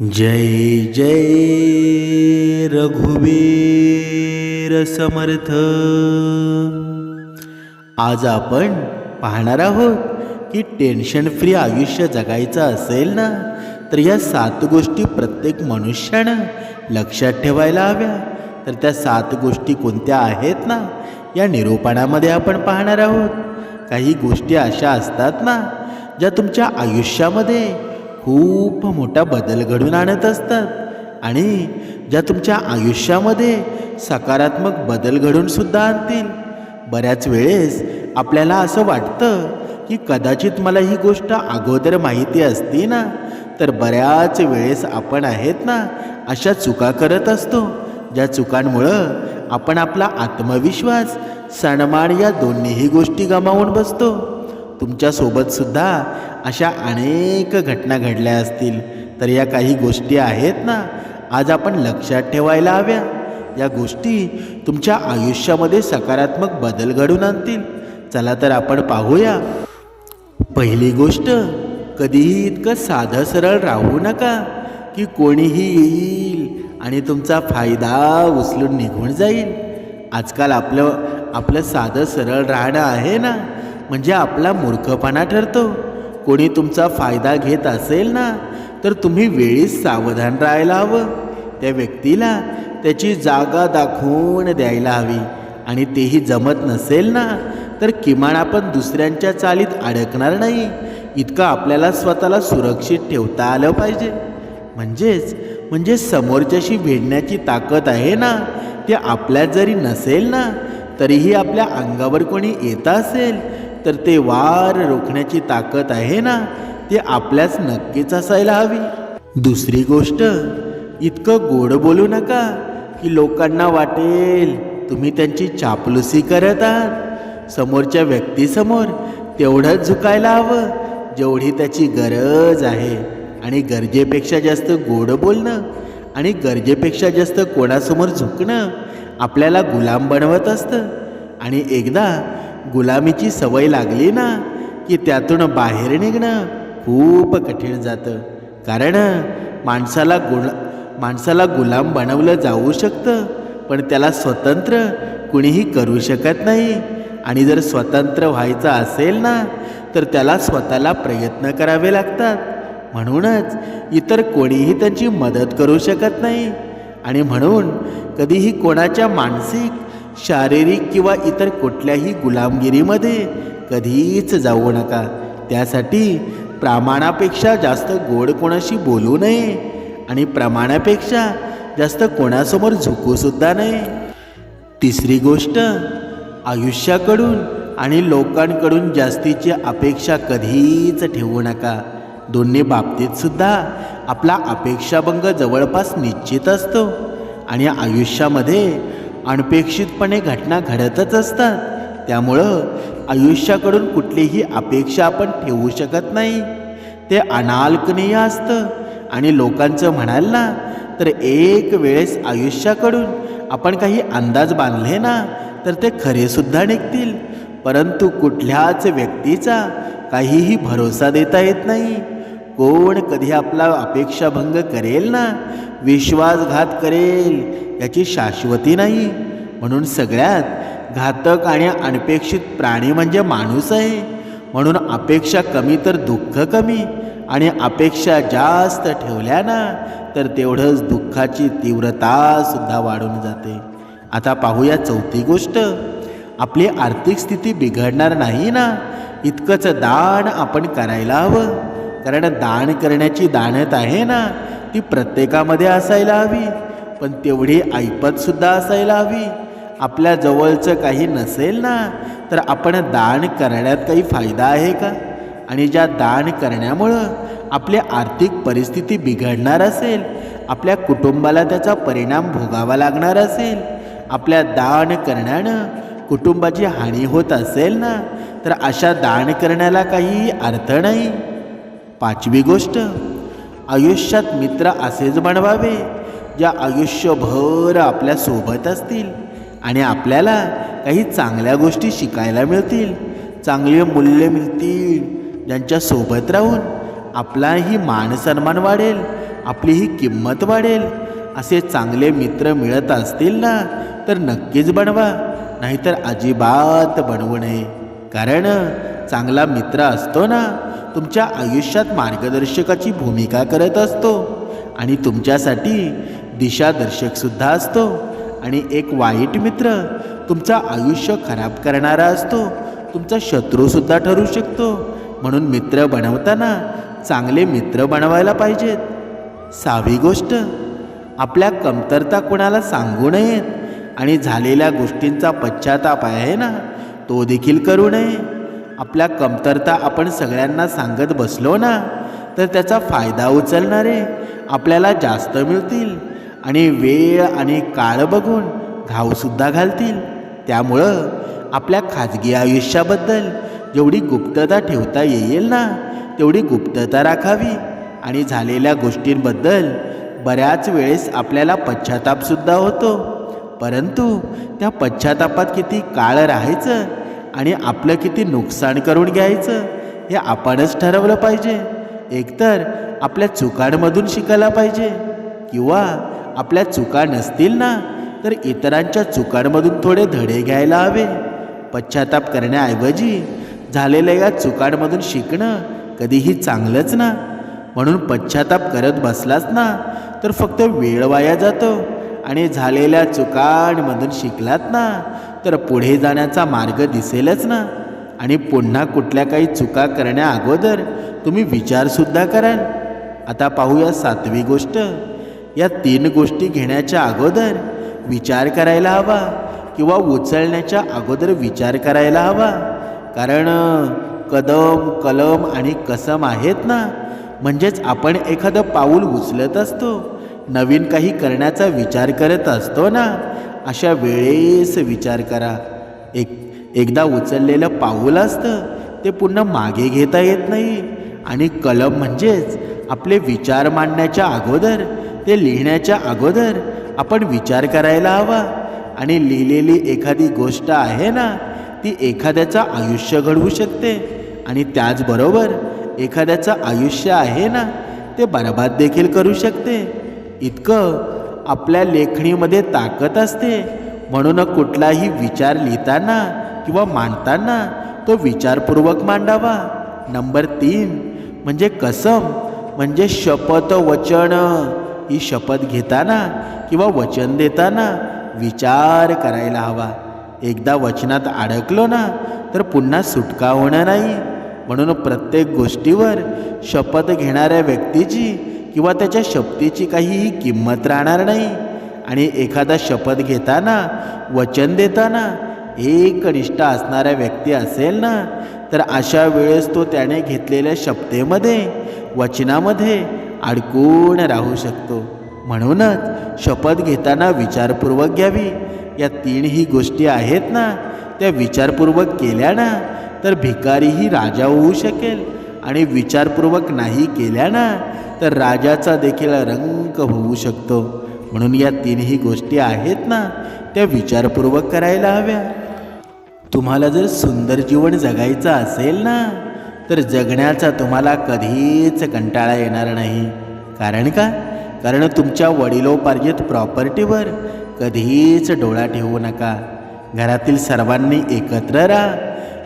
जय जय रघुवीर समर्थ. आज आपण पाहणार आहोत की टेन्शन फ्री आयुष्य जगायचं असेल ना तर या सात गोष्टी प्रत्येक मनुष्यानं लक्षात ठेवायला हव्या. तर त्या सात गोष्टी कोणत्या आहेत ना या निरूपणामध्ये आपण पाहणार आहोत. काही गोष्टी अशा असतात ना ज्या तुमच्या आयुष्यामध्ये खूप मोठा बदल घडून आणत असतात. आणि ज्या तुमच्या आयुष्यामध्ये सकारात्मक बदल घडून सुद्धा आणतील. बऱ्याच वेळेस आपल्याला असं वाटतं की कदाचित मला ही गोष्ट अगोदर माहिती असती ना तर बऱ्याच वेळेस आपण आहेत ना अशा चुका करत असतो ज्या चुकांमुळं आपण आपला आत्मविश्वास सन्मान या दोन्हीही गोष्टी गमावून बसतो. तुमच्यासोबत सुद्धा अशा अनेक घटना घडल्या असतील. तर या काही गोष्टी आहेत ना? आज आपण लक्षात ठेवायला हव्या. या गोष्टी तुमच्या आयुष्यामध्ये सकारात्मक बदल घडून आणतील. चला तर आपण पाहूया. पहिली गोष्ट कधीही इतकं साधं सरळ राहू नका की कोणीही येईल आणि तुमचा फायदा उचलून निघून जाईल. आजकाल आपलं आपलं साधं सरळ राहणं आहे ना? म्हणजे आपला मूर्खपणा ठरतो. कोणी तुमचा फायदा घेत असेल ना तर तुम्ही वेळीच सावधान राहायला हवं. त्या व्यक्तीला त्याची जागा दाखवून द्यायला हवी. आणि तेही जमत नसेल ना तर किमान आपण दुसऱ्यांच्या चालीत अडकणार नाही. इतकं आपल्याला स्वतःला सुरक्षित ठेवता आलं पाहिजे. म्हणजेच म्हणजे समोरच्याशी भिडण्याची ताकद आहे ना ते आपल्यात जरी नसेल ना तरीही आपल्या अंगावर कोणी येत असेल तर ते वार रोखण्याची ताकद आहे ना ते आपल्याच नक्कीच असायला हवी. दुसरी गोष्ट इतकं गोड बोलू नका की लोकांना वाटेल तुम्ही त्यांची चापलुसी करत आहात. समोरच्या व्यक्तीसमोर तेवढंच झुकायला हवं जेवढी त्याची गरज आहे. आणि गरजेपेक्षा जास्त गोड बोलणं आणि गरजेपेक्षा जास्त कोणासमोर झुकणं आपल्याला गुलाम बनवत असतं. आणि एकदा गुलामीची सवय लागली ना की त्यातून बाहेर निघणं खूप कठीण जातं. कारण माणसाला गुण माणसाला गुलाम बनवलं जाऊ शकतं पण त्याला स्वतंत्र कुणीही करू शकत नाही. आणि जर स्वतंत्र व्हायचं असेल ना तर त्याला स्वतःला प्रयत्न करावे लागतात. म्हणूनच इतर कोणीही त्यांची मदत करू शकत नाही. आणि म्हणून कधीही कोणाच्या मानसिक शारीरिक किंवा इतर कुठल्याही गुलामगिरीमध्ये कधीच जाऊ नका. त्यासाठी प्रमाणापेक्षा जास्त गोड कोणाशी बोलू नये आणि प्रमाणापेक्षा जास्त कोणासमोर झुकूसुद्धा नये. तिसरी गोष्ट आयुष्याकडून आणि लोकांकडून जास्तीची अपेक्षा कधीच ठेवू नका. दोन्ही बाबतीतसुद्धा आपला अपेक्षाभंग जवळपास निश्चित असतो आणि आयुष्यामध्ये अनपेक्षितपणे घटना घडतच असतात. त्यामुळं आयुष्याकडून कुठलीही अपेक्षा आपण ठेवू शकत नाही. ते अनालकनीय असतं. आणि लोकांचं म्हणाल ना तर एक वेळेस आयुष्याकडून आपण काही अंदाज बांधले ना तर ते खरेसुद्धा निघतील. परंतु कुठल्याच व्यक्तीचा काहीही भरोसा देता येत नाही. कोण कधी आपला अपेक्षाभंग करेल ना विश्वासघात करेल याची शाश्वती नाही. म्हणून सगळ्यात घातक आणि अनपेक्षित प्राणी म्हणजे माणूस आहे. म्हणून अपेक्षा कमी तर दुःख कमी आणि अपेक्षा जास्त ठेवल्या ना तर तेवढंच दुःखाची तीव्रतासुद्धा वाढून जाते. आता पाहूया चौथी गोष्ट. आपली आर्थिक स्थिती बिघडणार नाही ना इतकंच दान आपण करायला हवं. कारण दान करण्याची दानत आहे ना ती प्रत्येकामध्ये असायला हवी. पण तेवढी ऐपतसुद्धा असायला हवी. आपल्या जवळचं काही नसेल ना तर आपण दान करण्यात काही फायदा आहे का? आणि ज्या दान करण्यामुळं आपली आर्थिक परिस्थिती बिघडणार असेल आपल्या कुटुंबाला त्याचा परिणाम भोगावा लागणार असेल आपल्या दान करण्यानं कुटुंबाची हानी होत असेल ना तर अशा दान करण्याला काही अर्थ नाही. पाचवी गोष्ट आयुष्यात मित्र असेच बनवावे. ज्या आयुष्यभर आपल्यासोबत असतील आणि आपल्याला काही चांगल्या गोष्टी शिकायला मिळतील चांगले मूल्य मिळतील ज्यांच्या सोबत राहून आपलाही मानसन्मान वाढेल आपली ही किंमत वाढेल असे चांगले मित्र मिळत असतील ना तर नक्कीच बनवा नाहीतर अजिबात बनवू नये. कारण चांगला मित्र असतो ना तुमच्या आयुष्यात मार्गदर्शकाची भूमिका करत असतो आणि तुमच्यासाठी दिशादर्शकसुद्धा असतो. आणि एक वाईट मित्र तुमचं आयुष्य खराब करणारा असतो. तुमचा शत्रूसुद्धा ठरू शकतो. म्हणून मित्र बनवताना चांगले मित्र बनवायला पाहिजेत. सहावी गोष्ट आपल्या कमतरता कोणाला सांगू नयेत. आणि झालेल्या गोष्टींचा पश्चाताप आहे ना तो देखील करू नये. आपल्या कमतरता आपण सगळ्यांना सांगत बसलो ना तर त्याचा फायदा उचलणारे आपल्याला जास्त मिळतील. आणि वेळ आणि काळ बघून घावसुद्धा घालतील. त्यामुळं आपल्या खाजगी आयुष्याबद्दल जेवढी गुप्तता ठेवता येईल ना तेवढी गुप्तता राखावी. आणि झालेल्या गोष्टींबद्दल बऱ्याच वेळेस आपल्याला पश्चातापसुद्धा होतो. परंतु त्या पश्चातापात किती काळ राहायचं आणि आपलं किती नुकसान करून घ्यायचं हे आपणच ठरवलं पाहिजे. एकतर आपल्या चुकांमधून शिकायला पाहिजे किंवा आपल्या चुका नसतील ना तर इतरांच्या चुकांमधून थोडे धडे घ्यायला हवे. पश्चाताप करण्याऐवजी झालेल्या या चुकांमधून शिकणं कधीही चांगलंच ना. म्हणून पश्चाताप करत बसलाच ना तर फक्त वेळ वाया जातो आणि झालेल्या चुकांमधून शिकलात ना तर पुढे जाण्याचा मार्ग दिसेलच ना. आणि पुन्हा कुठल्या काही चुका करण्या अगोदर तुम्ही विचारसुद्धा कराल. आता पाहूया सातवी गोष्ट. या तीन गोष्टी घेण्याच्या अगोदर विचार करायला हवा किंवा उचलण्याच्या अगोदर विचार करायला हवा. कारण कदम कलम आणि कसम आहेत ना म्हणजेच आपण एखादं पाऊल उचलत असतो नवीन काही करण्याचा विचार करत असतो ना अशा वेळेस विचार करा. एक एकदा उचललेलं पाऊल असतं ते पुन्हा मागे घेता येत नाही. आणि कलम म्हणजेच आपले विचार मांडण्याच्या अगोदर ते लिहिण्याच्या अगोदर आपण विचार करायला हवा. आणि लिहिलेली एखादी गोष्ट आहे ना ती एखाद्याचं आयुष्य घडवू शकते. आणि त्याचबरोबर एखाद्याचं आयुष्य आहे ना ते बरबाद देखील करू शकते. इतकं आपल्या लेखणीमध्ये ताकद असते. म्हणून कुठलाही विचार लिहिताना किंवा मांडताना तो विचारपूर्वक मांडावा. नंबर तीन म्हणजे कसम म्हणजे शपथ वचन. ही शपथ घेताना किंवा वचन देताना विचार करायला हवा. एकदा वचनात अडकलो ना तर पुन्हा सुटका होणार नाही. म्हणून प्रत्येक गोष्टीवर शपथ घेणाऱ्या व्यक्तीची किंवा त्याच्या शपथीची काहीही किंमत राहणार नाही. आणि एखादा शपथ घेताना वचन देताना एक निष्ठा असणाऱ्या व्यक्ती असेल ना तर अशा वेळेस तो त्याने घेतलेल्या शपथेमध्ये वचनामध्ये अडकून राहू शकतो. म्हणूनच शपथ घेताना विचारपूर्वक घ्यावी. या तीनही गोष्टी आहेत ना त्या विचारपूर्वक केल्या ना तर भिकारीही राजा होऊ शकेल. आणि विचारपूर्वक नाही केल्या ना तर राजाचा देखील रंग होऊ शकतो. म्हणून या तीनही गोष्टी आहेत ना त्या विचारपूर्वक करायला हव्या. तुम्हाला जर सुंदर जीवन जगायचं असेल ना तर जगण्याचा तुम्हाला कधीच कंटाळा येणार नाही. कारण का? कारण तुमच्या वडिलोपार्जित प्रॉपर्टीवर कधीच डोळा ठेवू नका. घरातील सर्वांनी एकत्र राहा.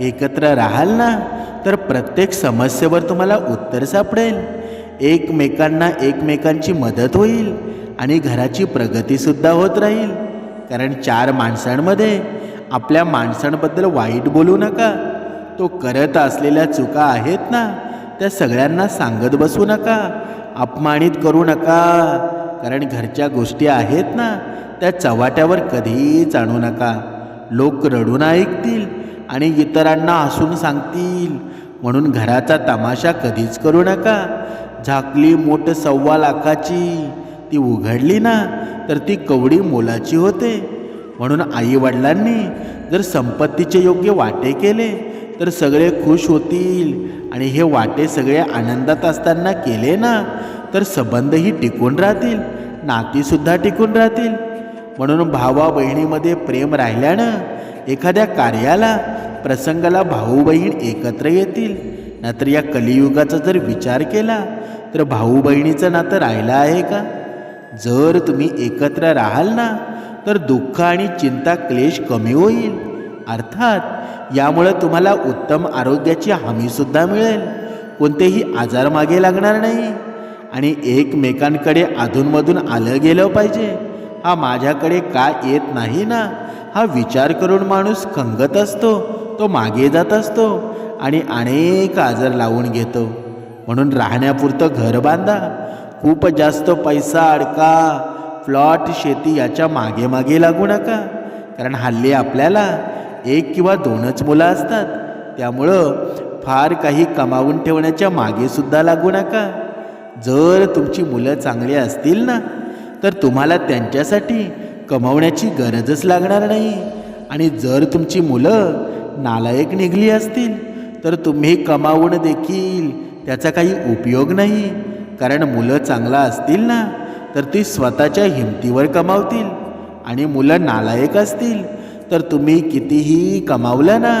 एकत्र राहाल ना तर प्रत्येक समस्येवर तुम्हाला उत्तर सापडेल. एकमेकांना एकमेकांची मदत होईल आणि घराची प्रगतीसुद्धा होत राहील. कारण चार माणसांमध्ये आपल्या माणसांबद्दल वाईट बोलू नका. तो करत असलेल्या चुका आहेत ना त्या सगळ्यांना सांगत बसू नका अपमानित करू नका. कारण घरच्या गोष्टी आहेत ना त्या चव्हाट्यावर कधीच आणू नका. लोक रडून ऐकतील आणि इतरांना हसून सांगतील. म्हणून घराचा तमाशा कधीच करू नका. झाकली मोठ सव्वा लाखाची ती उघडली ना तर ती कवडी मोलाची होते. म्हणून आईवडिलांनी जर संपत्तीचे योग्य वाटे केले तर सगळे खुश होतील. आणि हे वाटे सगळे आनंदात असताना केले ना तर संबंधही टिकून राहतील. नातीसुद्धा टिकून राहतील. म्हणून भावा बहिणीमध्ये प्रेम राहिल्यानं एखाद्या कार्याला प्रसंगाला भाऊ बहीण एकत्र येतील. नाहीतर या कलियुगाचा जर विचार केला तर भाऊ बहिणीचं नातं राहिलं आहे का? जर तुम्ही एकत्र राहाल ना तर दुःख आणि चिंता क्लेश कमी होईल. अर्थात यामुळं तुम्हाला उत्तम आरोग्याची हमीसुद्धा मिळेल. कोणतेही आजार मागे लागणार नाही. आणि एकमेकांकडे अधूनमधून आलं गेलं पाहिजे. हा माझ्याकडे का येत नाही ना? हा विचार करून माणूस खंगत असतो तो मागे जात असतो आणि अनेक आजार लावून घेतो. म्हणून राहण्यापुरतं घर बांधा. खूप जास्त पैसा अडका. प्लॉट शेती याच्या मागे मागे लागू नका. कारण हल्ली आपल्याला एक किंवा दोनच मुलं असतात. त्यामुळं फार काही कमावून ठेवण्याच्या मागेसुद्धा लागू नका. जर तुमची मुलं चांगली असतील ना तर तुम्हाला त्यांच्यासाठी कमावण्याची गरजच लागणार नाही. आणि जर तुमची मुलं नालायक निघली असतील तर तुम्ही कमावून देखील त्याचा काही उपयोग नाही. कारण मुलं चांगला असतील ना तर ती स्वतःच्या हिमतीवर कमावतील. आणि मुलं नालायक असतील तर तुम्ही कितीही कमावलं ना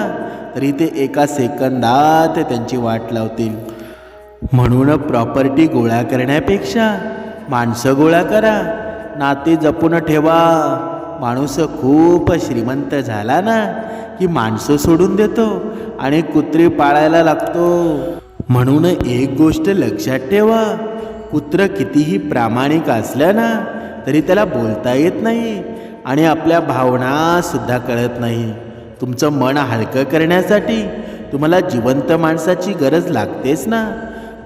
तरी ते एका सेकंदात त्यांची वाट लावतील. म्हणून प्रॉपर्टी गोळा करण्यापेक्षा माणसं गोळा करा नाते जपून ठेवा. माणूस खूप श्रीमंत झाला ना की माणसं सोडून देतो आणि कुत्री पाळायला लागतो. म्हणून एक गोष्ट लक्षात ठेवा कुत्र कितीही प्रामाणिक असलं ना तरी त्याला बोलता येत नाही. आणि आपल्या भावनासुद्धा कळत नाही. तुमचं मन हलकं करण्यासाठी तुम्हाला जिवंत माणसाची गरज लागतेच ना?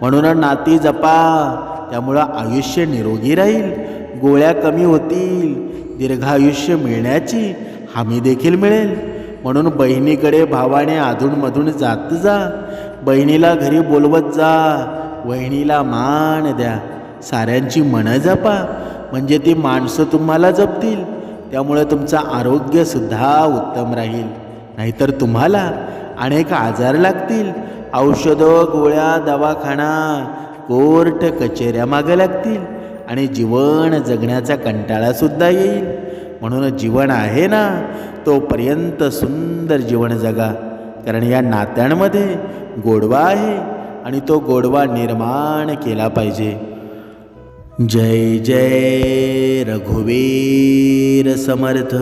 म्हणून नाती जपा. त्यामुळं आयुष्य निरोगी राहील. गोळ्या कमी होतील. दीर्घायुष्य मिळण्याची हमी देखील मिळेल. म्हणून बहिणीकडे भावाने अधूनमधून जात जा. बहिणीला घरी बोलवत जा. वहिनीला मान द्या. साऱ्यांची मनं जपा. म्हणजे ती माणसं तुम्हाला जपतील. त्यामुळे तुमचं आरोग्यसुद्धा उत्तम राहील. नाहीतर तुम्हाला अनेक आजार लागतील. औषधं गोळ्या दवाखाना कोर्ट कचेऱ्या मागे लागतील आणि जीवन जगण्याचा कंटाळासुद्धा येईल. म्हणून जीवन आहे ना तोपर्यंत सुंदर जीवन जगा. कारण या नात्यांमध्ये गोडवा आहे आणि तो गोडवा निर्माण केला पाहिजे. जय जय रघुवीर समर्थ।